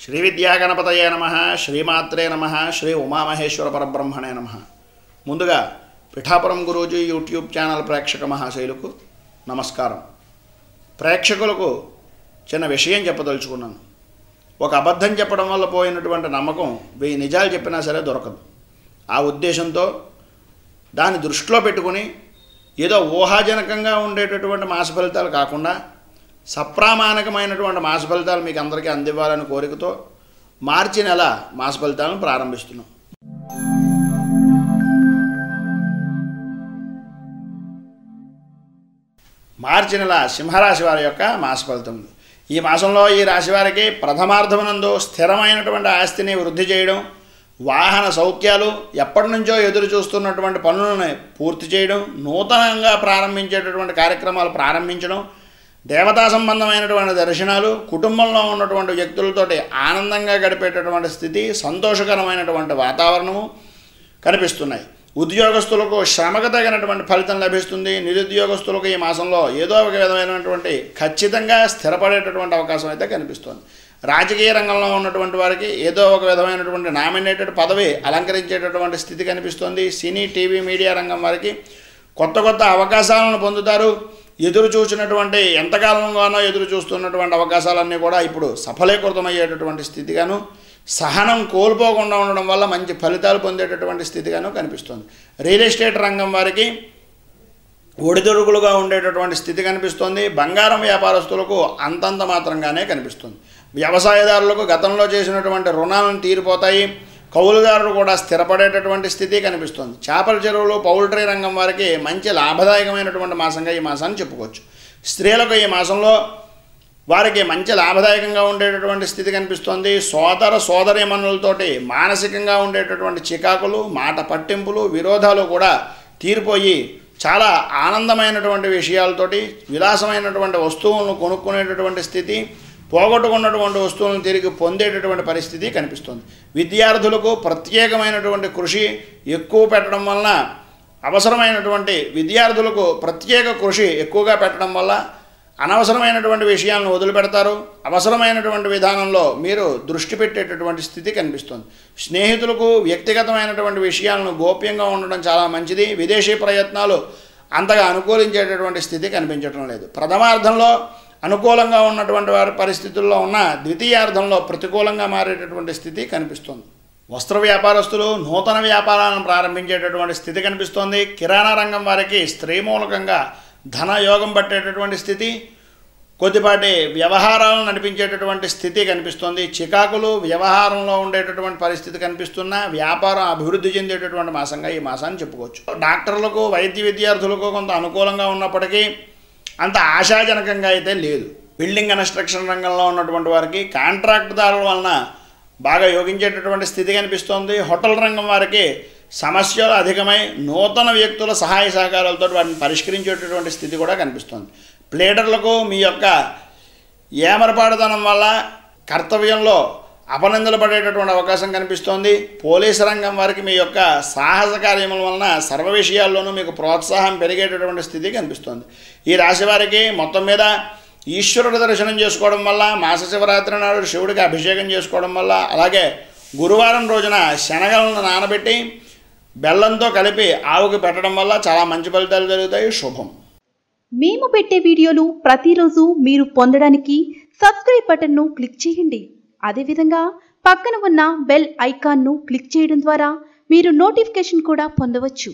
శ్రీ విద్యాగణపతయే నమ శ్రీమాత్రే నమ శ్రీ ఉమామహేశ్వర పరబ్రహ్మణే నమ. ముందుగా పిఠాపురం గురూజీ యూట్యూబ్ ఛానల్ ప్రేక్షక మహాశైలకు నమస్కారం. ప్రేక్షకులకు చిన్న విషయం చెప్పదలుచుకున్నాను. ఒక అబద్ధం చెప్పడం వల్ల పోయినటువంటి నమ్మకం వెయ్యి నిజాలు చెప్పినా సరే దొరకదు. ఆ ఉద్దేశంతో దాన్ని దృష్టిలో పెట్టుకుని ఏదో ఊహాజనకంగా ఉండేటటువంటి మాస ఫలితాలు కాకుండా సప్రామాణికమైనటువంటి మాస ఫలితాలు మీకు అందరికీ అందివ్వాలని కోరికతో మార్చి నెల మాస ఫలితాలను ప్రారంభిస్తున్నాం. మార్చి నెల సింహరాశి వారి యొక్క మాస ఫలితం. ఈ మాసంలో ఈ రాశి వారికి ప్రథమార్థమునందు స్థిరమైనటువంటి ఆస్తిని వృద్ధి చేయడం వాహన సౌఖ్యాలు ఎప్పటి నుంచో ఎదురు చూస్తున్నటువంటి పనులను పూర్తి చేయడం నూతనంగా ప్రారంభించేటటువంటి కార్యక్రమాలు ప్రారంభించడం దేవతా సంబంధమైనటువంటి దర్శనాలు కుటుంబంలో ఉన్నటువంటి వ్యక్తులతోటి ఆనందంగా గడిపేటటువంటి స్థితి సంతోషకరమైనటువంటి వాతావరణము కనిపిస్తున్నాయి. ఉద్యోగస్తులకు శ్రమకు తగినటువంటి ఫలితం లభిస్తుంది. నిరుద్యోగస్తులకు ఈ మాసంలో ఏదో ఒక విధమైనటువంటి ఖచ్చితంగా స్థిరపడేటటువంటి అవకాశం అయితే కనిపిస్తుంది. రాజకీయ రంగంలో ఉన్నటువంటి వారికి ఏదో ఒక విధమైనటువంటి నామినేటెడ్ పదవి అలంకరించేటటువంటి స్థితి కనిపిస్తుంది. సినీ టీవీ మీడియా రంగం వారికి కొత్త కొత్త అవకాశాలను పొందుతారు. ఎదురు చూసినటువంటి ఎంతకాలంగానో ఎదురు చూస్తున్నటువంటి అవకాశాలన్నీ కూడా ఇప్పుడు సఫలీకృతమయ్యేటటువంటి స్థితిగాను సహనం కోల్పోకుండా ఉండడం వల్ల మంచి ఫలితాలు పొందేటటువంటి స్థితిగాను కనిపిస్తుంది. రియల్ ఎస్టేట్ రంగం వారికి ఒడిదొడుగులుగా ఉండేటటువంటి స్థితి కనిపిస్తుంది. బంగారం వ్యాపారస్తులకు అంతంత మాత్రంగానే కనిపిస్తుంది. వ్యవసాయదారులకు గతంలో చేసినటువంటి రుణాలను తీరిపోతాయి. కౌలుదారులు కూడా స్థిరపడేటటువంటి స్థితి కనిపిస్తుంది. చేపల చెరువులు పౌల్ట్రీ రంగం వారికి మంచి లాభదాయకమైనటువంటి మాసంగా ఈ మాసాన్ని చెప్పుకోవచ్చు. స్త్రీలకు ఈ మాసంలో వారికి మంచి లాభదాయకంగా ఉండేటటువంటి స్థితి కనిపిస్తుంది. సోదర సోదరీమణులతోటి మానసికంగా ఉండేటటువంటి చికాకులు మాట పట్టింపులు విరోధాలు కూడా తీరిపోయి చాలా ఆనందమైనటువంటి విషయాలతోటి విలాసమైనటువంటి వస్తువులను కొనుక్కునేటటువంటి స్థితి పోగొట్టుకున్నటువంటి వస్తువులను తిరిగి పొందేటటువంటి పరిస్థితి కనిపిస్తుంది. విద్యార్థులకు ప్రత్యేకమైనటువంటి కృషి ఎక్కువ పెట్టడం వలన అవసరమైనటువంటి విద్యార్థులకు ప్రత్యేక కృషి ఎక్కువగా పెట్టడం వల్ల అనవసరమైనటువంటి విషయాలను వదిలిపెడతారు. అవసరమైనటువంటి విధానంలో మీరు దృష్టి పెట్టేటటువంటి స్థితి కనిపిస్తుంది. స్నేహితులకు వ్యక్తిగతమైనటువంటి విషయాలను గోప్యంగా ఉండడం చాలా మంచిది. విదేశీ ప్రయత్నాలు అంతగా అనుకూలించేటటువంటి స్థితి కనిపించడం లేదు. ప్రథమార్థంలో అనుకూలంగా ఉన్నటువంటి వారి పరిస్థితుల్లో ఉన్న ద్వితీయార్థంలో ప్రతికూలంగా మారేటటువంటి స్థితి కనిపిస్తుంది. వస్త్ర వ్యాపారస్తులు నూతన వ్యాపారాలను ప్రారంభించేటటువంటి స్థితి కనిపిస్తోంది. కిరాణా రంగం వారికి స్త్రీ మూలకంగా ధనయోగం పట్టేటటువంటి స్థితి కొద్దిపాటి వ్యవహారాలను నడిపించేటటువంటి స్థితి కనిపిస్తుంది. చికాకులు వ్యవహారంలో ఉండేటటువంటి పరిస్థితి కనిపిస్తున్న వ్యాపారం అభివృద్ధి చెందేటటువంటి మాసంగా ఈ మాసాన్ని చెప్పుకోవచ్చు. డాక్టర్లకు వైద్య విద్యార్థులకు కొంత అనుకూలంగా ఉన్నప్పటికీ అంత ఆశాజనకంగా అయితే లేదు. బిల్డింగ్ కన్స్ట్రక్షన్ రంగంలో ఉన్నటువంటి వారికి కాంట్రాక్టుదారుల వలన బాగా యోగించేటటువంటి స్థితి కనిపిస్తోంది. హోటల్ రంగం వారికి సమస్యలు అధికమై నూతన వ్యక్తుల సహాయ సహకారాలతో వాటిని పరిష్కరించేటటువంటి స్థితి కూడా కనిపిస్తుంది. ప్లేడర్లకు మీ యొక్క ఏమరపాటుదనం వల్ల కర్తవ్యంలో అపనిందలు పడేటటువంటి అవకాశం కనిపిస్తోంది. పోలీసు రంగం వారికి మీ యొక్క సాహస కార్యముల వలన సర్వ విషయాల్లోనూ మీకు ప్రోత్సాహం పెరిగేటటువంటి స్థితి కనిపిస్తుంది. ఈ రాశి వారికి మొత్తం మీద ఈశ్వరుడు దర్శనం చేసుకోవడం వల్ల మాస శివరాత్రి నాడు శివుడికి అభిషేకం చేసుకోవడం వల్ల అలాగే గురువారం రోజున శనగలను నానబెట్టి బెల్లంతో కలిపి ఆవుకి పెట్టడం వల్ల చాలా మంచి ఫలితాలు జరుగుతాయి. శుభం. మేము పెట్టే వీడియోలు ప్రతిరోజు మీరు పొందడానికి సబ్స్క్రైబ్ బటన్ను క్లిక్ చేయండి. అదేవిధంగా పక్కన ఉన్న బెల్ ఐకాన్ను క్లిక్ చేయడం ద్వారా మీరు నోటిఫికేషన్ కూడా పొందవచ్చు.